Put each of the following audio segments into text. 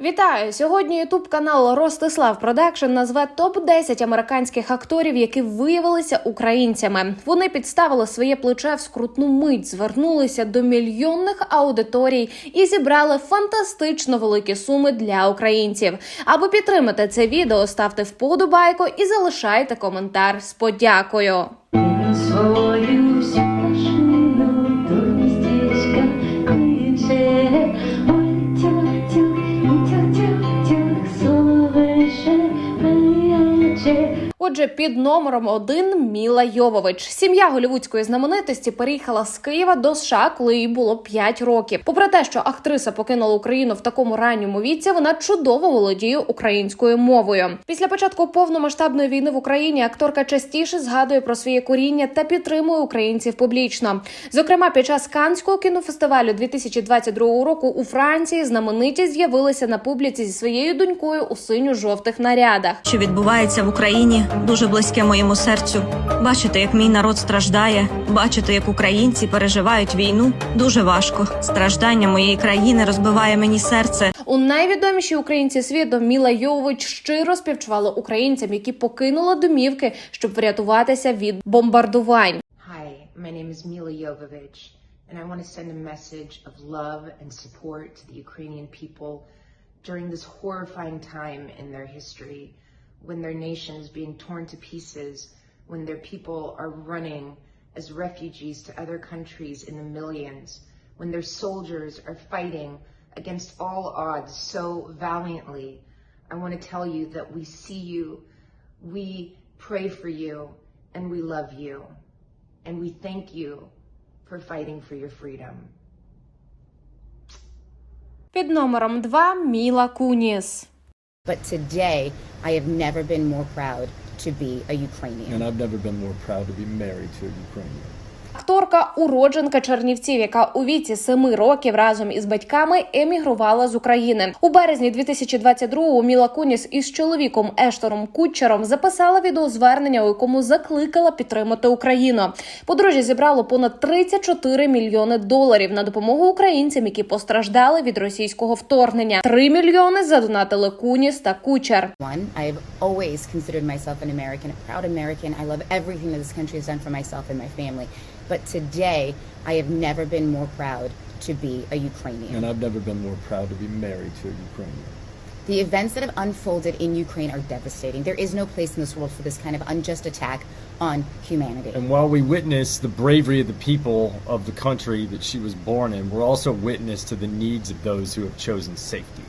Вітаю! Сьогодні Ютуб канал Ростислав Продакшн назве топ 10 американських акторів, які виявилися українцями. Вони підставили своє плече в скрутну мить, звернулися до мільйонних аудиторій і зібрали фантастично великі суми для українців. Аби підтримати це відео, ставте вподобайку і залишайте коментар з подякою. Отже, під номером один Міла Йовович. Сім'я голівудської знаменитості переїхала з Києва до США, коли їй було 5 років. Попри те, що актриса покинула Україну в такому ранньому віці, вона чудово володіє українською мовою. Після початку повномасштабної війни в Україні акторка частіше згадує про своє коріння та підтримує українців публічно. Зокрема, під час Канського кінофестивалю 2022 року у Франції знамениті з'явилися на публіці зі своєю донькою у синьо-жовтих нарядах. що відбувається в Україні, дуже близьке моєму серцю. Бачити, як мій народ страждає, бачити, як українці переживають війну, дуже важко. Страждання моєї країни розбиває мені серце. У найвідоміші українці світу Міла Йовович щиро співчувала українцям, які покинули домівки, щоб врятуватися від бомбардувань. Hi, my name is Mila Jovovich, and I want to send a message of love and support to the Ukrainian people during this horrifying time in their history when their nation is being torn to pieces, when their people are running as refugees to other countries in the millions, when their soldiers are fighting against all odds so valiantly. I want to tell you that we see you, we pray for you, and we love you and we thank you for fighting for your freedom. Під номером 2 Міла Куніс. But today, I have never been more proud to be a Ukrainian. And I've never been more proud to be married to a Ukrainian. Акторка, уродженка Чернівців, яка у віці семи років разом із батьками емігрувала з України. У березні 2022-го Міла Куніс із чоловіком Ештором Кутчером записала відеозвернення, у якому закликала підтримати Україну. Подружжя зібрало понад 34 мільйони доларів на допомогу українцям, які постраждали від російського вторгнення. 3 мільйони задонатили Куніс та Кучер. One, I have always considered myself an American. I love everything that this country has done for myself and my family. But today, I have never been more proud to be a Ukrainian. And I've never been more proud to be married to a Ukrainian. The events that have unfolded in Ukraine are devastating. There is no place in this world for this kind of unjust attack on humanity. And while we witness the bravery of the people of the country that she was born in, we're also witness to the needs of those who have chosen safety.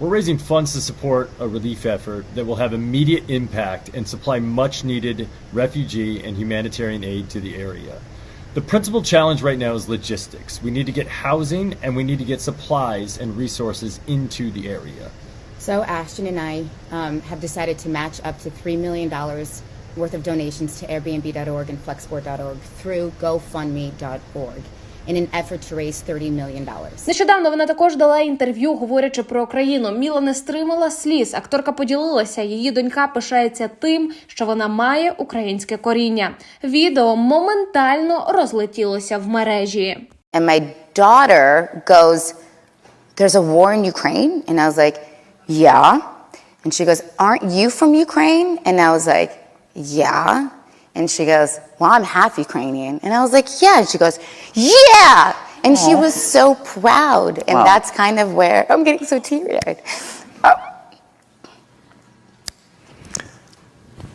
We're raising funds to support a relief effort that will have immediate impact and supply much needed refugee and humanitarian aid to the area. The principal challenge right now is logistics. We need to get housing and we need to get supplies and resources into the area. So Ashton and I um, have decided to match up to $3 million worth of donations to Airbnb.org and Flexport.org through GoFundMe.org in an effort to raise $30 million. Нещодавно вона також дала інтерв'ю, говорячи про Україну. Міла не стримала сліз. Акторка поділилася. Її донька пишається тим, що вона має українське коріння. Відео моментально розлетілося в мережі. And my daughter goes, There's a war in Ukraine? And I was like, Yeah. And she goes, Aren't you from Ukraine? And I was like, Yeah. And she goes, Well, I'm half Ukrainian. And I was like, Yeah. And she goes, Yeah. And she was so proud. And Wow. that's kind of where I'm getting so teary eyed.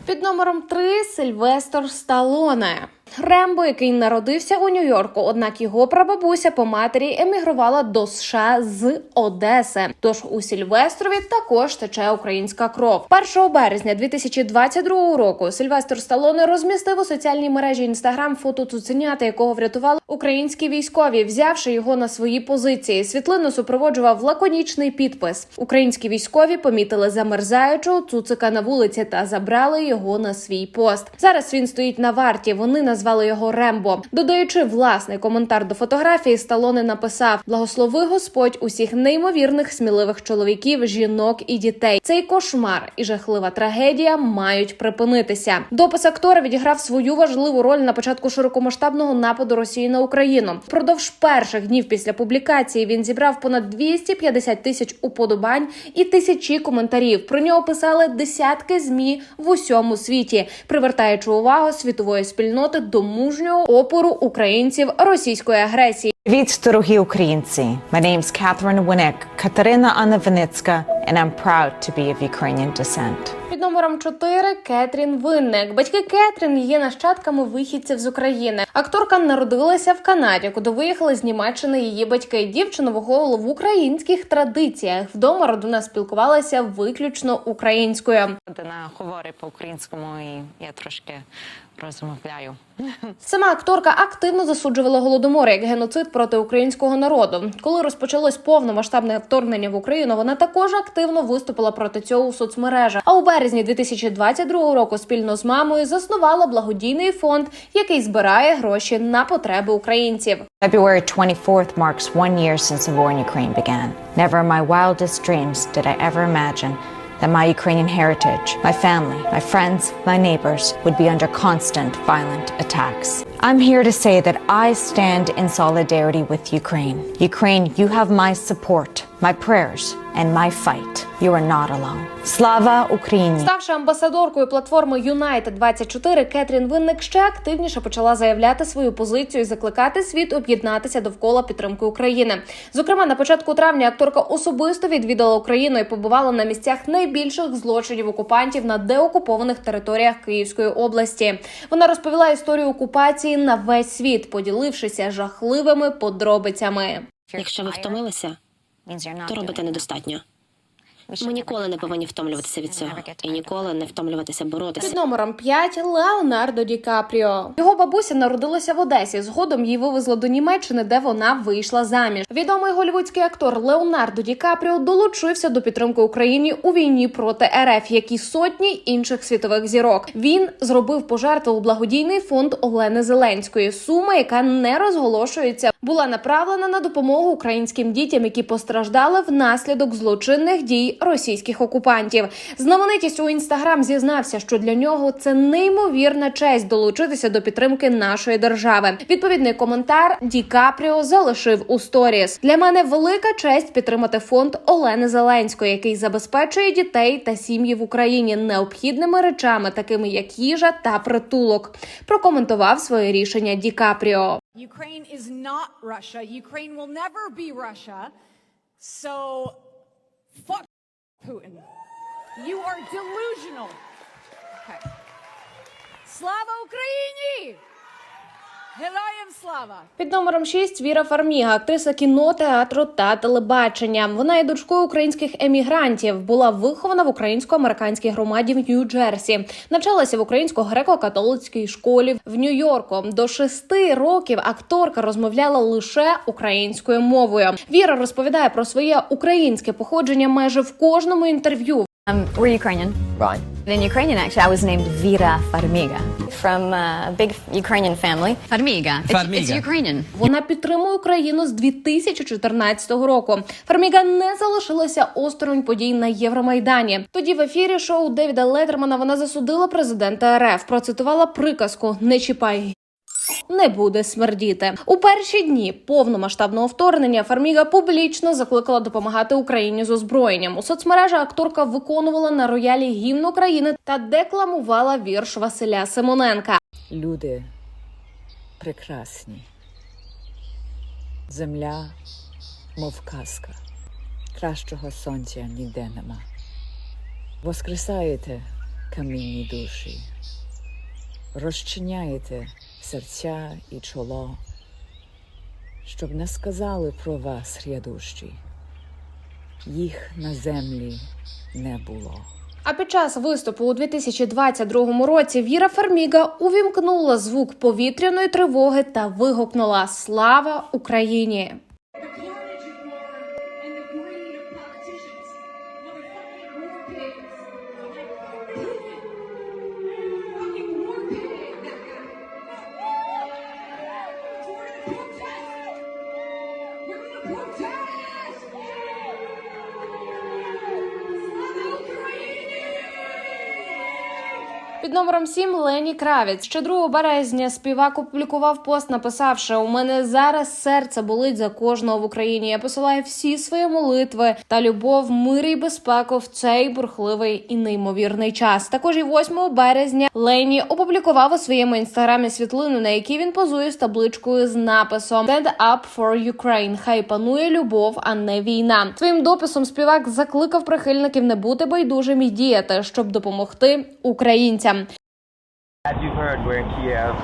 Під номером 3 Сильвестр Сталоне. Рембо, який народився у Нью-Йорку, однак його прабабуся по матері емігрувала до США з Одеси. Тож у Сільвестрові також тече українська кров. 1 березня 2022 року Сильвестр Сталоне розмістив у соціальній мережі інстаграм фото цуценята, якого врятували українські військові, взявши його на свої позиції. Світлину супроводжував лаконічний підпис. Українські військові помітили замерзаючого цуцика на вулиці та забрали його на свій пост. Зараз він стоїть на варті. Вони назвали назвали його Рембо. Додаючи власний коментар до фотографії, Сталоне написав: Благослови Господь усіх неймовірних сміливих чоловіків, жінок і дітей. Цей кошмар і жахлива трагедія мають припинитися. Допис актора відіграв свою важливу роль на початку широкомасштабного нападу Росії на Україну. Впродовж перших днів після публікації він зібрав понад 250 тисяч уподобань і тисячі коментарів. Про нього писали десятки змі в усьому світі, привертаючи увагу світової спільноти до мужнього опору українців російської агресії. Привіт, дорогі українці. My name's Catherine Winnick, Катерина Анна Виницька, and I'm proud to be of Ukrainian descent. Під номером 4 Кетрін Винник. Батьки Кетрін є нащадками вихідців з України. Акторка народилася в Канаді, куди виїхали з Німеччини її батьки. Дівчина виховувала в українських традиціях. Вдома родина спілкувалася виключно українською. Вона говорить по-українському і я трошки розмовляю. Сама акторка активно засуджувала голодомор як геноцид проти українського народу. Коли розпочалось повномасштабне вторгнення в Україну, вона також активно виступила проти цього у соцмережах. А у березні 2022 року спільно з мамою заснувала благодійний фонд, який збирає гроші на потреби українців. February 24th marks one year since the war in Ukraine began. Never in my wildest dreams did I ever imagine that my Ukrainian heritage, my family, my friends, my neighbors would be under constant violent attacks. I'm here to say that I stand in solidarity with Ukraine. Ukraine, you have my support, my prayers, and my fight. You are not alone. Slava Ukraini! Ставши амбасадоркою платформи United 24 Кетрін Винник ще активніше почала заявляти свою позицію і закликати світ об'єднатися довкола підтримки України. Зокрема, на початку травня акторка особисто відвідала Україну і побувала на місцях найбільших злочинів окупантів на деокупованих територіях Київської області. Вона розповіла історію окупації на весь світ, поділившися жахливими подробицями. Якщо ви втомилися, то робити недостатньо. Ми ніколи не повинні втомлюватися від цього і ніколи не втомлюватися боротися. Під номером 5 Леонардо Ді Капріо. Його бабуся народилася в Одесі. Згодом її вивезли до Німеччини, де вона вийшла заміж. Відомий голівудський актор Леонардо Ді Капріо долучився до підтримки України у війні проти РФ, як і сотні інших світових зірок. Він зробив пожертву у благодійний фонд Олени Зеленської. Сума, яка не розголошується, була направлена на допомогу українським дітям, які постраждали внаслідок злочинних дій російських окупантів. Знаменитість у інстаграм зізнався, що для нього це неймовірна честь долучитися до підтримки нашої держави. Відповідний коментар Ді Капріо залишив у сторіс. Для мене велика честь підтримати фонд Олени Зеленської, який забезпечує дітей та сім'ї в Україні необхідними речами, такими як їжа та притулок. Прокоментував своє рішення Ді Капріо. Ukraine is not Russia. Ukraine will never be Russia. So, fuck Putin. You are delusional. Okay. Slava Ukraini! Героям слава! Під номером 6 Віра Фарміга, актриса кіно, театру та телебачення. Вона є дочкою українських емігрантів. Була вихована в українсько-американській громаді в Нью-Джерсі. Навчалася в українсько-греко-католицькій школі в Нью-Йорку. До шести років акторка розмовляла лише українською мовою. Віра розповідає про своє українське походження майже в кожному інтерв'ю. Um, we're Ukrainian. Right. In Ukrainian, actually, I was named Vira Farmiga from uh, a big Ukrainian family. Farmiga. It's, it's Ukrainian. Вона підтримує Україну з 2014 року. Фарміга не залишилася осторонь подій на Євромайдані. Тоді в ефірі шоу Девіда Леттермана вона засудила президента РФ. Процитувала приказку Не чіпай. Не буде смердіти у перші дні повномасштабного вторгнення. Фарміга публічно закликала допомагати Україні з озброєнням. У соцмережах акторка виконувала на роялі гімн України та декламувала вірш Василя Симоненка. Люди прекрасні. Земля, мов казка. Кращого сонця ніде нема. Воскресаєте камінні душі, розчиняєте серця і чоло, щоб не сказали про вас рядущі. Їх на землі не було. А під час виступу у 2022 році Віра Фарміга увімкнула звук повітряної тривоги та вигукнула Слава Україні! Під номером 7 Лені Кравіць. Ще 2 березня співак опублікував пост, написавши: У мене зараз серце болить за кожного в Україні. Я посилаю всі свої молитви та любов, мир і безпеку в цей бурхливий і неймовірний час. Також і 8 березня Лені опублікував у своєму інстаграмі світлину, на якій він позує з табличкою з написом «Stand up for Ukraine». Хай панує любов, а не війна. Своїм дописом співак закликав прихильників не бути байдужим і діяти, щоб допомогти українцям. As you've heard, we're in Kiev.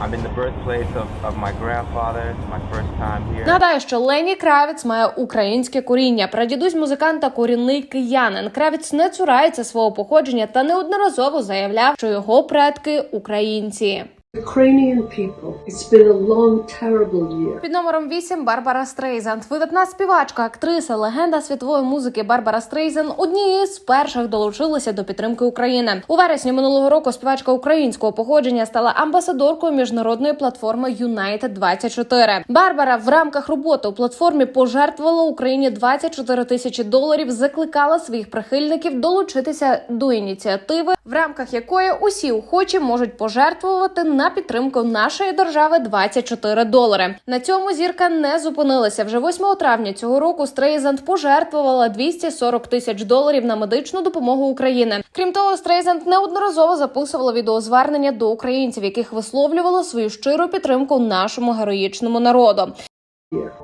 I'm in the birthplace of, of my grandfather. It's my first time here. Нагадаю, що Лені Кравіц має українське коріння. Прадідусь музиканта корінний киянин. Кравіц не цурається свого походження та неодноразово заявляв, що його предки українці. Ukrainian people, it's been a long, terrible year. Під номером 8 Барбара Стрейзанд. Видатна співачка, актриса, легенда світової музики Барбара Стрейзен однією з перших долучилася до підтримки України. У вересні минулого року співачка українського походження стала амбасадоркою міжнародної платформи United 24 Барбара в рамках роботи у платформі пожертвувала Україні 24 тисячі доларів. Закликала своїх прихильників долучитися до ініціативи, в рамках якої усі охочі можуть пожертвувати на підтримку нашої держави 24 долари. На цьому зірка не зупинилася. Вже 8 травня цього року Стрейзанд пожертвувала 240 тисяч доларів на медичну допомогу України. Крім того, Стрейзанд неодноразово записувала відеозвернення до українців, яких висловлювала свою щиру підтримку нашому героїчному народу.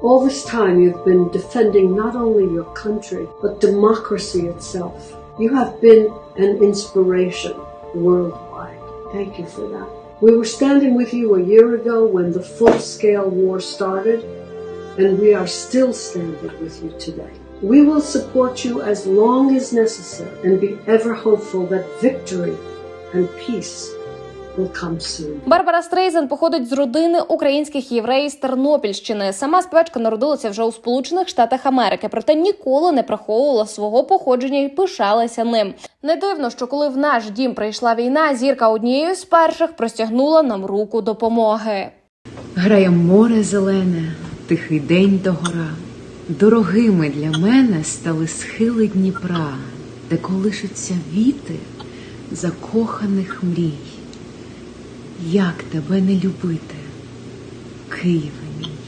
All this time you've been defending not only your country, but democracy itself. You have been an inspiration worldwide. Thank you for that. We were standing with you a year ago when the full scale war started, and we are still standing with you today. We will support you as long as necessary and be ever hopeful that victory and peace will come soon. Барбара Стрейзен походить з родини українських євреїв з Тернопільщини. Сама співачка народилася вже у Сполучених Штатах Америки, проте ніколи не приховувала свого походження і пишалася ним. Не дивно, що коли в наш дім прийшла війна, зірка однією з перших простягнула нам руку допомоги. Грає море зелене, тихий день до гора. Дорогими для мене стали схили Дніпра, де колишуться віти закоханих мрій. Як тебе не любити, Києве?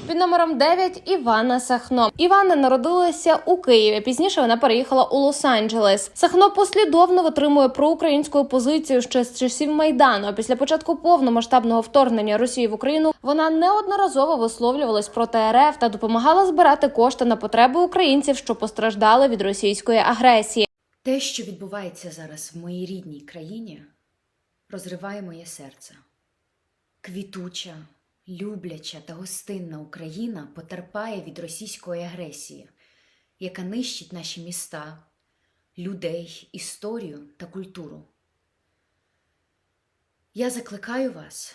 Під номером 9 Івана Сахно. Івана народилася у Києві. Пізніше вона переїхала у Лос-Анджелес. Сахно послідовно витримує проукраїнську позицію ще з часів майдану. А Після початку повномасштабного вторгнення Росії в Україну вона неодноразово висловлювалась проти РФ та допомагала збирати кошти на потреби українців, що постраждали від російської агресії. Те, що відбувається зараз в моїй рідній країні, розриває моє серце. Квітуча, любляча та гостинна Україна потерпає від російської агресії, яка нищить наші міста, людей, історію та культуру. Я закликаю вас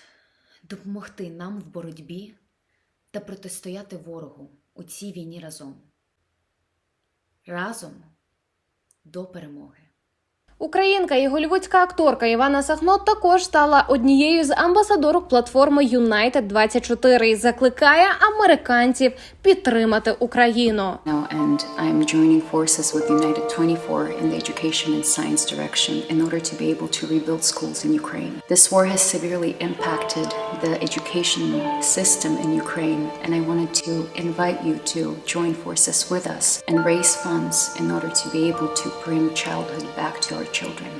допомогти нам в боротьбі та протистояти ворогу у цій війні разом. Разом до перемоги. Українка і голівудська акторка Івана Сахно також стала однією з амбасадорок платформи United 24 і закликає американців підтримати Україну. And I'm joining forces with United 24 in the education and science direction in order to be able to rebuild schools in Ukraine. This war has severely impacted the education system in Ukraine, and I wanted to invite you to join forces with us and raise funds in order to be able to bring childhood back to our children.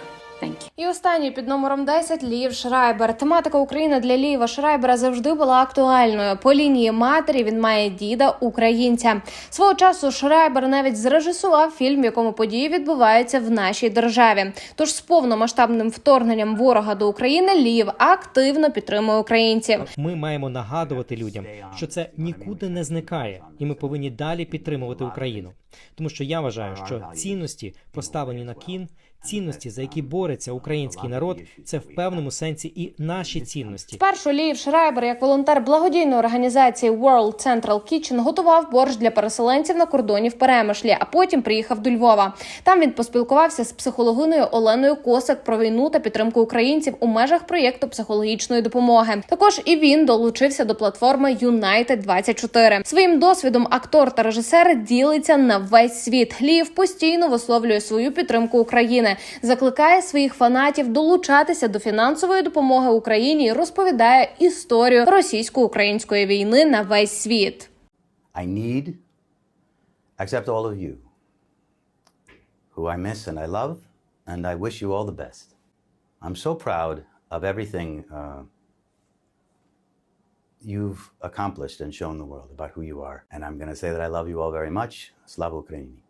Thank. І останній під номером 10 Лів Шрайбер. Тематика України для Ліва Шрайбера завжди була актуальною. По лінії матері він має діда українця. Свого часу Шрайбер навіть зрежисував фільм, в якому події відбуваються в нашій державі. Тож з повномасштабним вторгненням ворога до України Лів активно підтримує українців. Ми маємо нагадувати людям, що це нікуди не зникає, і ми повинні далі підтримувати Україну. Тому що я вважаю, що цінності, поставлені на кін, цінності, за які бореться український народ, це в певному сенсі і наші цінності. Спершу Лів Шрайбер, як волонтер благодійної організації World Central Kitchen, готував борщ для переселенців на кордоні в Перемишлі, а потім приїхав до Львова. Там він поспілкувався з психологиною Оленою Косик про війну та підтримку українців у межах проєкту психологічної допомоги. Також і він долучився до платформи United 24 Своїм досвідом актор та режисер ділиться на весь світ. Лів постійно висловлює свою підтримку України, закликає своїх своїх фанатів долучатися до фінансової допомоги Україні і розповідає історію російсько-української війни на весь світ. I need, except all of you, who I miss and I love, and I wish you all the best. I'm so proud of everything uh, you've accomplished and shown the world about who you are. And I'm going to say that I love you all very much. Slava Ukraini.